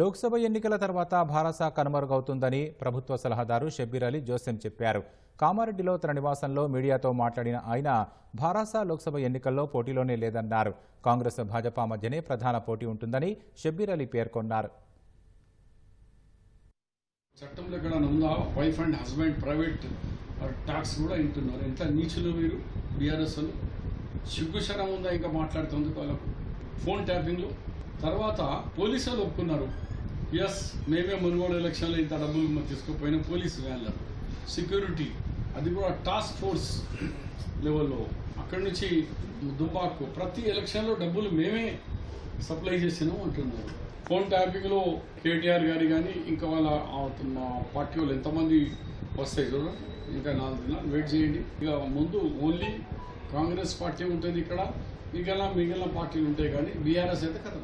లోక్సభ ఎన్నికల తర్వాత భారస కనుమరుగవుతుందని ప్రభుత్వ సలహాదారు షబ్బీర్ అలీ జోసెం చెప్పారు. కామారెడ్డిలో తన నివాసంలో మీడియాతో మాట్లాడిన ఆయన భారాస లోక్సభ ఎన్నికల్లో పోటీలోనే లేదన్నారు. కాంగ్రెస్ భాజపా మధ్యనే ప్రధాన పోటీ ఉంటుందని షబ్బీర్ అలీ పేర్కొన్నారు. చట్టంలో ఎక్కడ ఉందా? Wife and husband private tax కూడా వింటున్నారు. ఎంత నీచులు మీరు బీఆర్ఎస్ సిగ్గుశరం ఉందా ఇంకా మాట్లాడుతుంది వాళ్ళకు? ఫోన్ ట్యాపింగ్లు? తర్వాత పోలీసులు వాళ్ళు ఒప్పుకున్నారు. ఎస్ మేమే మునుగోడు ఎలక్షన్లో ఇంత డబ్బులు తీసుకుపోయిన పోలీసు వ్యాన్లు. సెక్యూరిటీ అది కూడా టాస్క్ ఫోర్స్ లెవెల్లో అక్కడి నుంచి దుబ్బాకు ప్రతి ఎలక్షన్లో డబ్బులు మేమే సప్లై చేసినాం అంటున్నారు. ఫోన్ ట్యాపింగ్లో కేటీఆర్ గారి కానీ ఇంకా వాళ్ళ ఆ మా పార్టీ వాళ్ళు ఎంతమంది వస్తాయి చూడండి. ఇంకా నాలుగు దినాలు వెయిట్ చేయండి. ఇక ముందు ఓన్లీ కాంగ్రెస్ పార్టీ ఉంటుంది ఇక్కడ. మిగిలిన మిగిలిన పార్టీలు ఉంటాయి కానీ బీఆర్ఎస్ అయితే కథ.